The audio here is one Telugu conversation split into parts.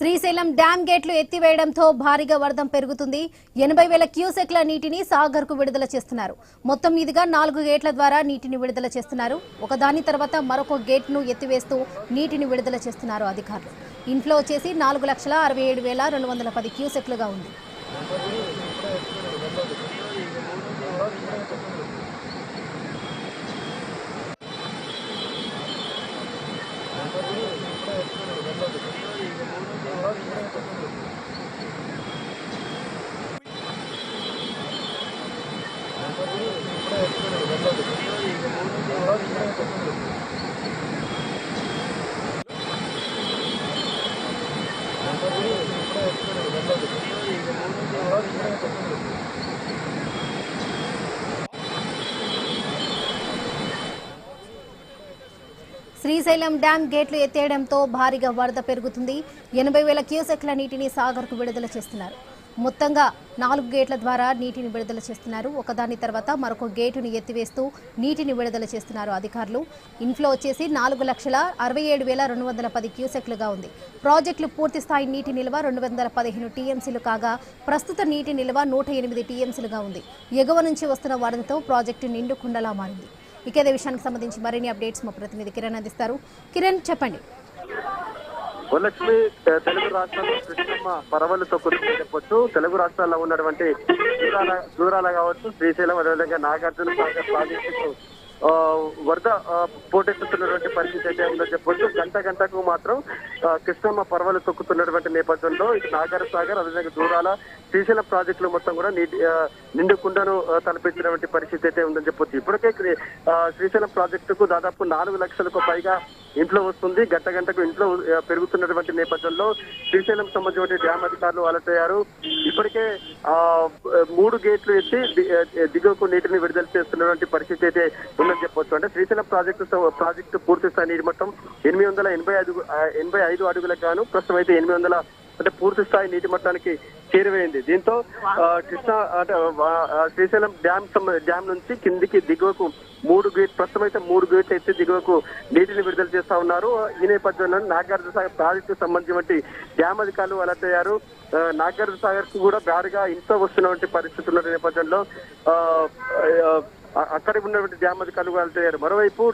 శ్రీశైలం డ్యాం గేట్లు ఎత్తివేయడంతో భారీగా వరదం పెరుగుతుంది. ఎనభై వేల క్యూసెక్ల నీటిని సాగర్కు విడుదల చేస్తున్నారు. మొత్తం మీదుగా నాలుగు గేట్ల ద్వారా నీటిని విడుదల చేస్తున్నారు. ఒకదాని తర్వాత మరొక గేట్ను ఎత్తివేస్తూ నీటిని విడుదల చేస్తున్నారు అధికారులు. ఇన్ఫ్లో వచ్చేసి నాలుగు లక్షల అరవై ఏడు వేల రెండు వందల పది క్యూసెక్లుగా ఉంది. శ్రీశైలం డ్యాం గేట్లు ఎత్తేయడంతో భారీగా వరద పెరుగుతుంది. ఎనభై వేల క్యూసెక్ల నీటిని సాగర్కు విడుదల చేస్తున్నారు. మొత్తంగా నాలుగు గేట్ల ద్వారా నీటిని విడుదల చేస్తున్నారు. ఒకదాని తర్వాత మరొక గేటును ఎత్తివేస్తూ నీటిని విడుదల చేస్తున్నారు అధికారులు. ఇన్ఫ్లో వచ్చేసి నాలుగు లక్షల అరవై ఏడు వేల రెండు వందల పది క్యూసెక్లుగా ఉంది. ప్రాజెక్టులు పూర్తి స్థాయి నీటి నిల్వ రెండు వందల పదిహేను టీఎంసీలు కాగా ప్రస్తుత నీటి నిల్వ నూట ఎనిమిది టీఎంసీలుగా ఉంది. ఎగువ నుంచి వస్తున్న వరదతో ప్రాజెక్టు నిండు కుండలా మారింది ఇకేదే విషయానికి సంబంధించి మరిన్ని అప్డేట్స్ మా ప్రతినిధి కిరణ్ అందిస్తారు. కిరణ్ చెప్పండి. వరలక్ష్మి తెలుగు రాష్ట్రాల్లో కృష్ణమ్మ పరవలు తొక్కుతుందని చెప్పొచ్చు. తెలుగు రాష్ట్రాల్లో ఉన్నటువంటి దూరాల దూరాల కావచ్చు శ్రీశైలం అదేవిధంగా నాగార్జున సాగర్ ప్రాజెక్టుకు వరద పోటెత్తుతున్నటువంటి పరిస్థితి అయితే ఉందని చెప్పొచ్చు. గంట గంటకు మాత్రం కృష్ణమ్మ పర్వాలు తొక్కుతున్నటువంటి నేపథ్యంలో ఇది నాగర సాగర్ అదేవిధంగా దూరాల శ్రీశైలం ప్రాజెక్టులు మొత్తం కూడా నీటి నిండు కుండను తలపించినటువంటి పరిస్థితి అయితే ఉందని చెప్పొచ్చు. ఇప్పటికే శ్రీశైలం ప్రాజెక్టుకు దాదాపు నాలుగు లక్షలకు పైగా ఇంట్లో వస్తుంది. గంట గంటకు ఇంట్లో పెరుగుతున్నటువంటి నేపథ్యంలో శ్రీశైలం సంబంధించిన డ్యామ్ అధికారులు అలర్ట్ అయ్యారు ఇప్పటికే ఆ మూడు గేట్లు ఎత్తి దిగువకు నీటిని విడుదల చేస్తున్నటువంటి పరిస్థితి అయితే అని చెప్పొచ్చు. అంటే శ్రీశైలం ప్రాజెక్టు ప్రాజెక్టు పూర్తి స్థాయి నీటి మట్టం ఎనిమిది వందల ఎనభై ఐదు ఎనభై ఐదు అడుగులకు గాను ప్రస్తుతం అయితే ఎనిమిది వందల అంటే పూర్తి స్థాయి నీటి మట్టానికి చేరువైంది. దీంతో కృష్ణా అంటే శ్రీశైలం డ్యామ్ డ్యామ్ నుంచి కిందికి దిగువకు మూడు గేట్ ప్రస్తుతం అయితే మూడు గేట్లు ఎత్తి దిగువకు నీటిని విడుదల చేస్తా ఉన్నారు. ఈ నేపథ్యంలో నాగార్జున సాగర్ ప్రాజెక్టు సంబంధించి డ్యామ్ అధికారులు అలర్ట్ అయ్యారు. నాగార్జున సాగర్కు కూడా భారీగా ఇంట్లో వస్తున్నటువంటి పరిస్థితులు నేపథ్యంలో ఆ, అక్కడ ఉన్నటువంటి డ్యామ్ అధికారులు కూడా మరోవైపు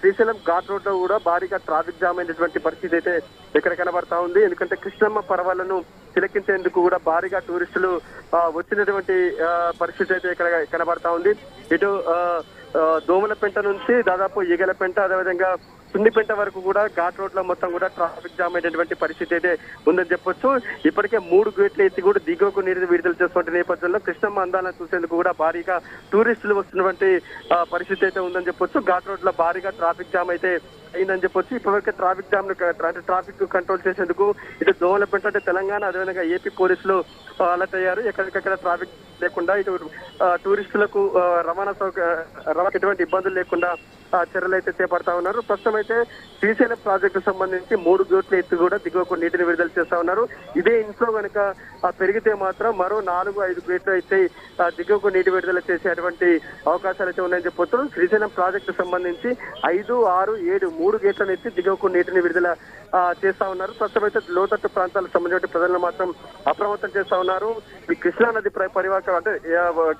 శ్రీశైలం ఘాట్ రోడ్లో కూడా భారీగా ట్రాఫిక్ జామ్ అయినటువంటి పరిస్థితి అయితే ఇక్కడ కనబడతా ఉంది. ఎందుకంటే కృష్ణమ్మ పర్వాలను తిలకించేందుకు కూడా భారీగా టూరిస్టులు వచ్చినటువంటి పరిస్థితి అయితే ఇక్కడ కనబడతా ఉంది. ఇటు దోమలపెంట నుంచి దాదాపు ఈగలపెంట అదేవిధంగా సున్నిపెంట వరకు కూడా ఘాట్ రోడ్లో మొత్తం కూడా ట్రాఫిక్ జామ్ అయినటువంటి పరిస్థితి అయితే ఉందని చెప్పొచ్చు. ఇప్పటికే మూడు గేట్లు ఎత్తి కూడా దిగువకు నీరు విడుదల చేస్తున్న నేపథ్యంలో కృష్ణమ్మ అందాలను చూసేందుకు కూడా భారీగా టూరిస్టులు వస్తున్నటువంటి పరిస్థితి అయితే ఉందని చెప్పొచ్చు. ఘాట్ రోడ్లో భారీగా ట్రాఫిక్ జామ్ అయితే అయిందని చెప్పొచ్చు ఇప్పటివరకు ట్రాఫిక్ జామ్ను అంటే ట్రాఫిక్ కంట్రోల్ చేసేందుకు ఇటు దోమలపెంట అంటే తెలంగాణ అదేవిధంగా ఏపీ పోలీసులు అలర్ట్ అయ్యారు ఎక్కడికక్కడ ట్రాఫిక్ లేకుండా ఇటు టూరిస్టులకు రవాణా సౌక రవాణా ఎటువంటి ఇబ్బందులు లేకుండా చర్యలు అయితే చేపడతా ఉన్నారు. ప్రస్తుతం అయితే శ్రీశైలం ప్రాజెక్టు సంబంధించి మూడు గేట్ల ఎత్తు కూడా దిగువకు నీటిని విడుదల చేస్తా ఉన్నారు. ఇదే ఇంట్లో కనుక పెరిగితే మాత్రం మరో నాలుగు ఐదు గేట్లు అయితే దిగువకు నీటి విడుదల చేసేటువంటి అవకాశాలు అయితే ఉన్నాయని చెప్పొచ్చు. శ్రీశైలం ప్రాజెక్టు సంబంధించి ఐదు ఆరు ఏడు మూడు గేట్లను ఎత్తి దిగువకు నీటిని విడుదల చేస్తా ఉన్నారు. ప్రస్తుతం అయితే లోతట్టు ప్రాంతాలకు సంబంధించిన ప్రజలను మాత్రం అప్రమత్తం చేస్తా ఉన్నారు. ఈ కృష్ణా నది ప్ర- పరివాహకం అంటే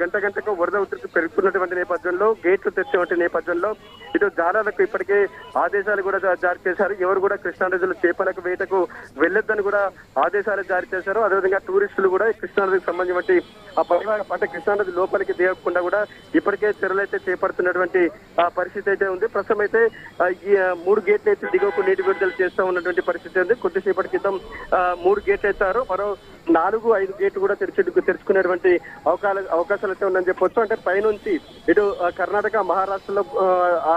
గంట గంటకు వరద ఉధృతి పెరుగుతున్నటువంటి నేపథ్యంలో గేట్లు తెచ్చినటువంటి నేపథ్యంలో ఇటు జాలాలకు ఇప్పటికే ఆదేశాలు కూడా జారీ చేశారు. ఎవరు కూడా కృష్ణా నదిలో చేపలకు వేటకు వెళ్ళొద్దని కూడా ఆదేశాలు జారీ చేశారు. అదేవిధంగా టూరిస్టులు కూడా కృష్ణా నదికి సంబంధించి ఆ పరివాహక అంటే కృష్ణా నది లోపలికి దిగకుండా కూడా ఇప్పటికే చర్యలు అయితే చేపడుతున్నటువంటి ఆ, పరిస్థితి అయితే ఉంది. ప్రస్తుతం అయితే ఈ మూడు గేట్లు అయితే దిగువకు నీటి విడుదల చేస్తూ ఉన్నటువంటి పరిస్థితి ఉంది. కొద్దిసేపటి క్రితం మూడు గేట్లు ఎత్తారు. మరో నాలుగు ఐదు గేట్లు కూడా తెరిచి తెరుచుకునేటువంటి అవకాశాలు అవకాశాలు అయితే ఉందని చెప్పొచ్చు. అంటే పైనుంచి ఇటు కర్ణాటక మహారాష్ట్రలో ఆ,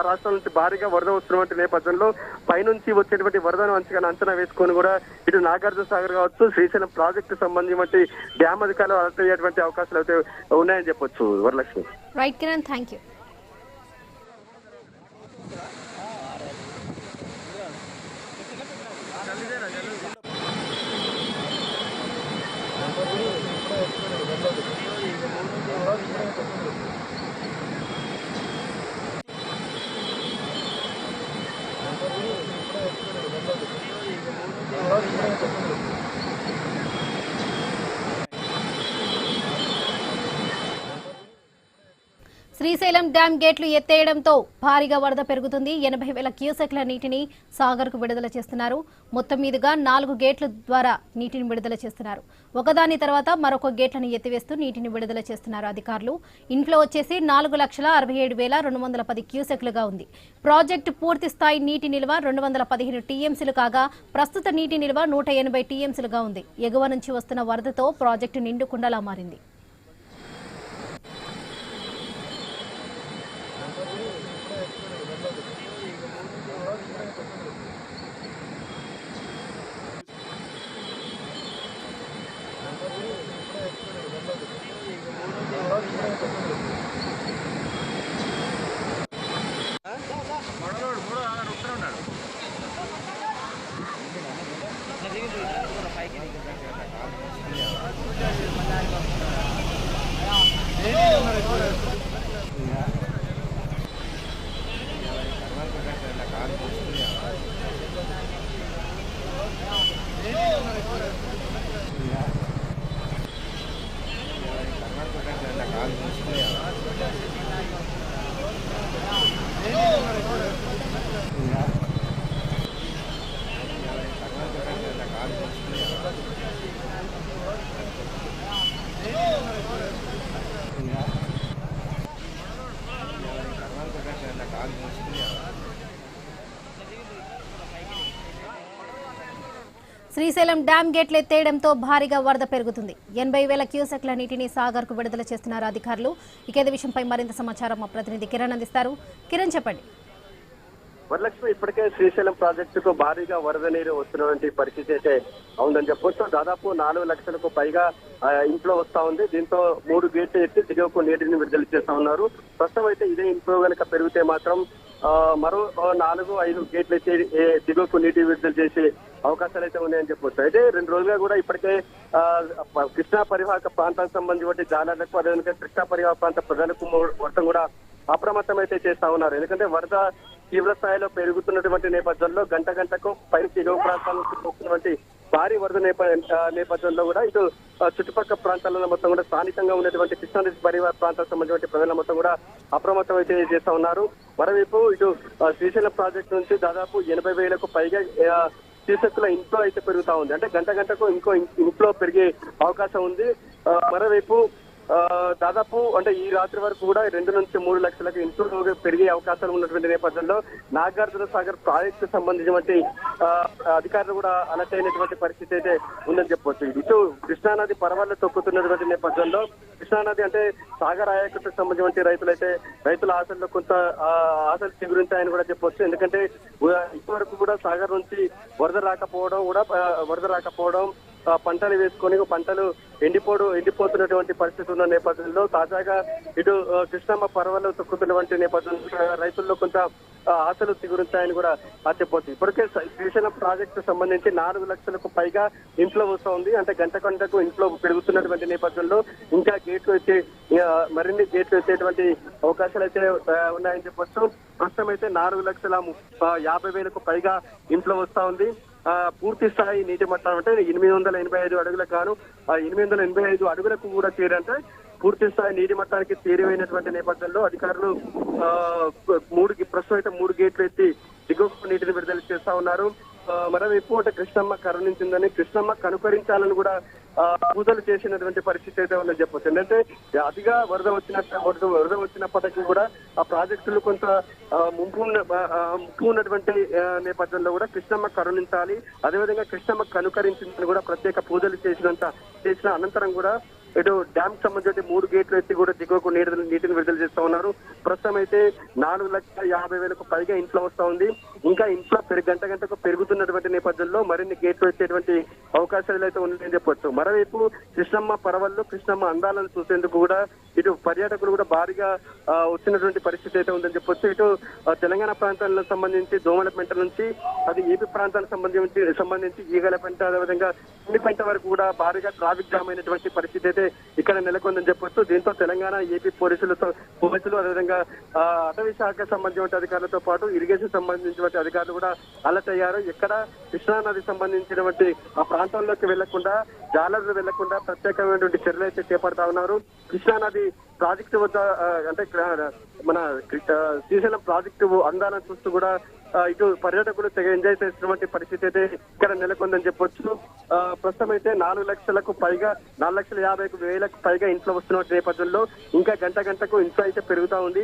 రాష్ట్రం రాష్ట్రాల నుంచి భారీగా వరద వస్తున్నటువంటి నేపథ్యంలో పైనుంచి వచ్చేటువంటి వరదను అంచనా అంచనా వేసుకొని కూడా ఇటు నాగార్జున సాగర్ కావచ్చు శ్రీశైలం ప్రాజెక్టు సంబంధించి డ్యామ్ అధికారులు అలర్ట్ అయ్యేటువంటి అవకాశాలు అయితే ఉన్నాయని చెప్పొచ్చు Varalakshmi. Right Kiran thank you Srisailam dam గేట్లు ఎత్తేయడంతో భారీగా వరద పెరుగుతుంది. ఎనభై వేల క్యూసెక్ల నీటిని సాగర్కు విడుదల చేస్తున్నారు. మొత్తం మీదుగా నాలుగు గేట్ల ద్వారా నీటిని విడుదల చేస్తున్నారు. ఒకదాని తర్వాత మరొక గేట్లను ఎత్తివేస్తూ నీటిని విడుదల చేస్తున్నారు అధికారులు. ఇంట్లో వచ్చేసి నాలుగు లక్షల అరవై ఏడు వేల రెండు వందల పది క్యూసెక్లుగా ఉంది. ప్రాజెక్టు పూర్తి స్థాయి నీటి నిల్వ రెండు వందల పదిహేను టీఎంసీలు కాగా ప్రస్తుత నీటి నిల్వ నూట ఎనభై టీఎంసీలుగా ఉంది. ఎగువ నుంచి వస్తున్న వరదతో ప్రాజెక్టు నిండుకుండలా మారింది. శ్రీశైలం డ్యాం గేట్లు ఎత్తేయడంతో భారీగా వరద పెరుగుతుంది. ఎనభై వేల క్యూసెక్ల నీటిని సాగర్కు విడుదల చేస్తున్నారు అధికారులు. ఇకేది విషయంపై మరింత సమాచారం మా ప్రతినిధి కిరణ్ అందిస్తారు. కిరణ్ చెప్పండి. వరలక్ష్మి ఇప్పటికే శ్రీశైలం ప్రాజెక్టుకు భారీగా వరద నీరు వస్తున్నటువంటి పరిస్థితి అయితే ఉందని చెప్పొచ్చు. దాదాపు నాలుగు లక్షలకు పైగా ఇంట్లో వస్తా ఉంది. దీంతో మూడు గేట్లు ఎత్తి దిగువకు నీటిని విడుదల చేస్తా ఉన్నారు. ప్రస్తుతం అయితే ఇదే ఇంట్లో కనుక పెరిగితే మాత్రం మరో నాలుగు ఐదు గేట్లు అయితే దిగువకు నీటి విడుదల చేసే అవకాశాలు అయితే ఉన్నాయని చెప్పొచ్చు. అయితే రెండు రోజులుగా కూడా ఇప్పటికే కృష్ణా పరివాహక ప్రాంతానికి సంబంధించి జాలర్లకు అదేవిధంగా కృష్ణా పరివాహక ప్రాంత ప్రజలకు మొ- మొత్తం కూడా అప్రమత్తం అయితే చేస్తా ఉన్నారు. ఎందుకంటే వరద తీవ్ర స్థాయిలో పెరుగుతున్నటువంటి నేపథ్యంలో గంట గంటకు పై దిగువ ప్రాంతాలకు పోతున్నటువంటి భారీ వరద నేపథ్యంలో కూడా ఇటు చుట్టుపక్కల ప్రాంతాలలో మొత్తం కూడా స్థానికంగా ఉన్నటువంటి కృష్ణానది పరివార ప్రాంతాలకు సంబంధించిన ప్రజల మొత్తం కూడా అప్రమత్తం అయితే చేస్తా ఉన్నారు. మరోవైపు ఇటు శ్రీశైలం ప్రాజెక్టు నుంచి దాదాపు ఎనభై వేలకు పైగా శ్రీశక్తుల ఇంట్లో అయితే పెరుగుతా ఉంది. అంటే గంట గంటకు ఇంకో ఇంట్లో పెరిగే అవకాశం ఉంది. మరోవైపు దాదాపు అంటే ఈ రాత్రి వరకు కూడా రెండు నుంచి మూడు లక్షలకు ఇంట్లో పెరిగే అవకాశాలు ఉన్నటువంటి నేపథ్యంలో నాగార్జున సాగర్ ప్రాజెక్టు సంబంధించినటువంటి ఆ, అధికారులు కూడా అలర్ట్ అయినటువంటి పరిస్థితి అయితే ఉందని చెప్పవచ్చు ఇటు కృష్ణానది పరవళ్ళు తొక్కుతున్నటువంటి నేపథ్యంలో కృష్ణానది అంటే సాగర్ ఆయకట్టుకు సంబంధించిన రైతులైతే రైతుల ఆశల్లో కొంత ఆశలు చిగురించాయని కూడా చెప్పొచ్చు. ఎందుకంటే ఉ- ఇప్పటివరకు కూడా సాగర్ నుంచి వరద రాకపోవడం కూడా వరద రాకపోవడం పంటలు వేసుకొని పంటలు ఎండిపోడు ఎండిపోతున్నటువంటి పరిస్థితి ఉన్న నేపథ్యంలో తాజాగా ఇటు కృష్ణమ్మ పర్వాలు తొక్కుతున్నటువంటి నేపథ్యంలో రైతుల్లో కొంత ఆశలు చిగురించాయని కూడా చెప్పవచ్చు ఇప్పటికే శ్రీశైలం ప్రాజెక్టు సంబంధించి నాలుగు లక్షలకు పైగా ఇంట్లో వస్తోంది అంటే గంట గంటకు ఇంట్లో పెరుగుతున్నటువంటి నేపథ్యంలో ఇంకా గేట్లు వచ్చే మరిన్ని గేట్లు వచ్చేటువంటి అవకాశాలు అయితే ఉన్నాయని చెప్పొచ్చు. ప్రస్తుతం అయితే నాలుగు లక్షల యాభై వేలకు పైగా ఇంట్లో వస్తా ఉంది. పూర్తి స్థాయి నీటి మట్టం అంటే ఎనిమిది వందల ఎనభై ఐదు అడుగులకు గాను ఆ ఎనిమిది వందల ఎనభై ఐదు అడుగులకు కూడా చేరంటే పూర్తి స్థాయి నీటి మట్టానికి తీరివైనటువంటి నేపథ్యంలో అధికారులు ఆ, మూడు ప్రస్తుతం అయితే మూడు గేట్లు ఎత్తి దిగువ నీటిని విడుదల చేస్తా ఉన్నారు. ఆ, మరోవైపు అంటే కృష్ణమ్మ కరుణించిందని కృష్ణమ్మ కనుకరించాలని కూడా పూజలు చేసినటువంటి పరిస్థితి అయితే ఉందని చెప్పొచ్చు. ఎందుకంటే అతిగా వరద వచ్చినట్టు వరద వరద వచ్చినప్పటికీ కూడా ఆ ప్రాజెక్టులు కొంత ఆ, ముంపు ఉన్న ముప్పు ఉన్నటువంటి నేపథ్యంలో కూడా కృష్ణమ్మ కరుణించాలి. అదేవిధంగా కృష్ణమ్మ కనుకరించిందని కూడా ప్రత్యేక పూజలు చేసినంత చేసిన అనంతరం కూడా ఇటు డ్యామ్ సంబంధించి మూడు గేట్లు ఎత్తి కూడా దిగువకు నీటి నీటిని విడుదల చేస్తా ఉన్నారు. ప్రస్తుతం అయితే నాలుగు లక్షల యాభై వేలకు పైగా ఇంట్లో వస్తా ఉంది. ఇంకా ఇంట్లో పెరుగు గంట గంటకు పెరుగుతున్నటువంటి నేపథ్యంలో మరిన్ని గేట్లు వచ్చేటువంటి అవకాశాలు అయితే ఉన్నాయని చెప్పొచ్చు. మరోవైపు కృష్ణమ్మ పరవళ్ళు కృష్ణమ్మ అందాలను చూసేందుకు కూడా ఇటు పర్యాటకులు కూడా భారీగా వచ్చినటువంటి పరిస్థితి అయితే ఉందని చెప్పొచ్చు. ఇటు తెలంగాణ ప్రాంతాలకు సంబంధించి దోమలపెంట నుంచి అది ఏపీ ప్రాంతాలకు సంబంధించి సంబంధించి ఈగలపెంట అదేవిధంగా పెంట వరకు కూడా భారీగా ట్రాఫిక్ జామ్ అయినటువంటి పరిస్థితి అయితే ఇక్కడ నెలకొందని చెప్పొచ్చు. దీంతో తెలంగాణ ఏపీ పోలీసులతో పోలీసులు అదేవిధంగా ఆ, అటవీ శాఖ సంబంధించిన అధికారులతో పాటు ఇరిగేషన్ సంబంధించిన అధికారులు కూడా అలర్ట్ అయ్యారు ఎక్కడ కృష్ణా నది సంబంధించినటువంటి ఆ ప్రాంతంలోకి వెళ్ళకుండా జాలర్లు వెళ్ళకుండా ప్రత్యేకమైనటువంటి చర్యలు అయితే చేపడతా ఉన్నారు. కృష్ణా నది ప్రాజెక్టు వద్ద అంటే మన శ్రీశైలం ప్రాజెక్టు అందాలను చూస్తూ కూడా ఇటు పర్యాటకులు తెగ ఎంజాయ్ చేసినటువంటి పరిస్థితి అయితే ఇక్కడ నెలకొందని చెప్పొచ్చు. ఆ, ప్రస్తుతం అయితే నాలుగు లక్షలకు పైగా నాలుగు లక్షల యాభై వేలకు పైగా ఇంట్లో వస్తున్నటువంటి నేపథ్యంలో ఇంకా గంట గంటకు ఇంట్లో అయితే పెరుగుతా ఉంది.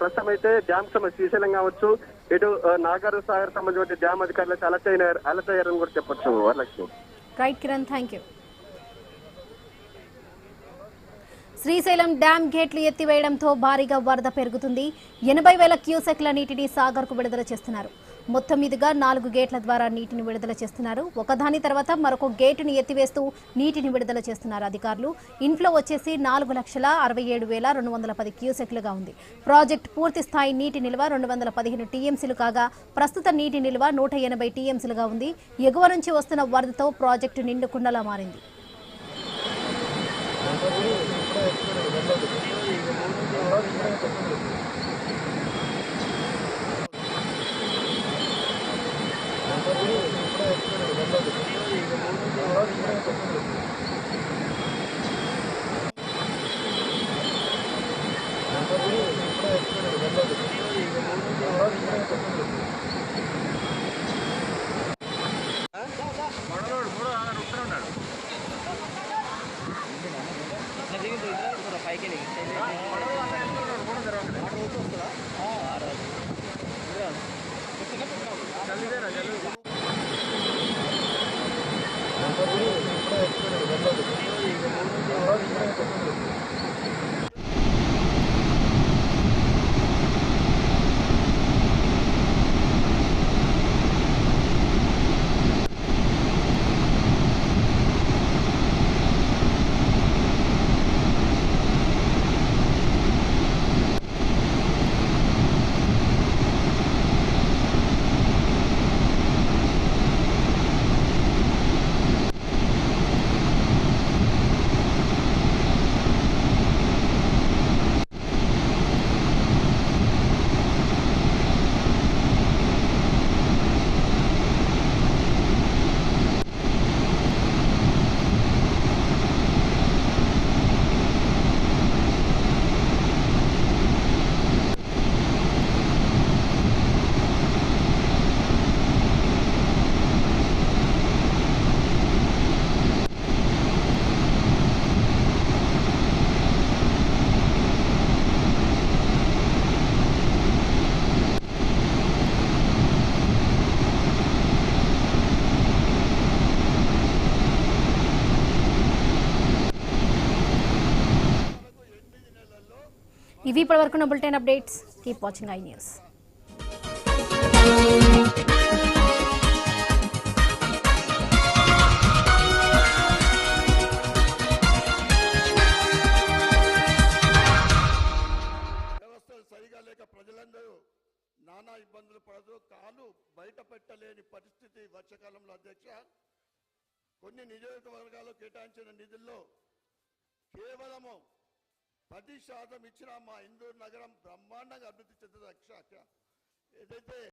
ప్రస్తుతం అయితే డ్యామ్ సమస్య శ్రీశైలం కావచ్చు ఇటు నాగారు సాగర్ సంబంధించిన డ్యామ్ అధికారులు అయితే అలర్ట్ అలర్ట్ అయ్యారని కూడా చెప్పొచ్చు Varalakshmi. Right Kiran thank you Srisailam dam గేట్లు ఎత్తివేయడంతో భారీగా వరద పెరుగుతుంది. ఎనభై వేల క్యూసెక్ల నీటిని సాగర్కు విడుదల చేస్తున్నారు. మొత్తం మీదుగా నాలుగు గేట్ల ద్వారా నీటిని విడుదల చేస్తున్నారు. ఒకదాని తర్వాత మరొక గేటుని ఎత్తివేస్తూ నీటిని విడుదల చేస్తున్నారు అధికారులు. ఇంట్లో వచ్చేసి నాలుగు లక్షల అరవై ఏడు వేల రెండు వందల పది క్యూసెక్లుగా ఉంది. ప్రాజెక్ట్ పూర్తి స్థాయి నీటి నిల్వ రెండు వందల పదిహేను టీఎంసీలు కాగా ప్రస్తుత నీటి నిల్వ నూట ఎనభై టీఎంసీలుగా ఉంది. ఎగువ నుంచి వస్తున్న వరదతో ప్రాజెక్టు నిండుకుండలా మారింది. ఇవి ఇప్పటివరకు bulletin updates. Keep watching I news సరిగా లేక ప్రజలందరూ నానా ఇబ్బందులు పడుతూ కాలు బయట పెట్టలేని పరిస్థితి వర్షాకాలంలో అధ్యక్ష. కొన్ని నియోజకవర్గాలు కేటాయించిన నిధుల్లో కేవలము పది శాతం ఇచ్చిన మా ఇందూరు నగరం బ్రహ్మాండంగా అభివృద్ధి చెందుతుంది. అధ్యక్ష ఏదైతే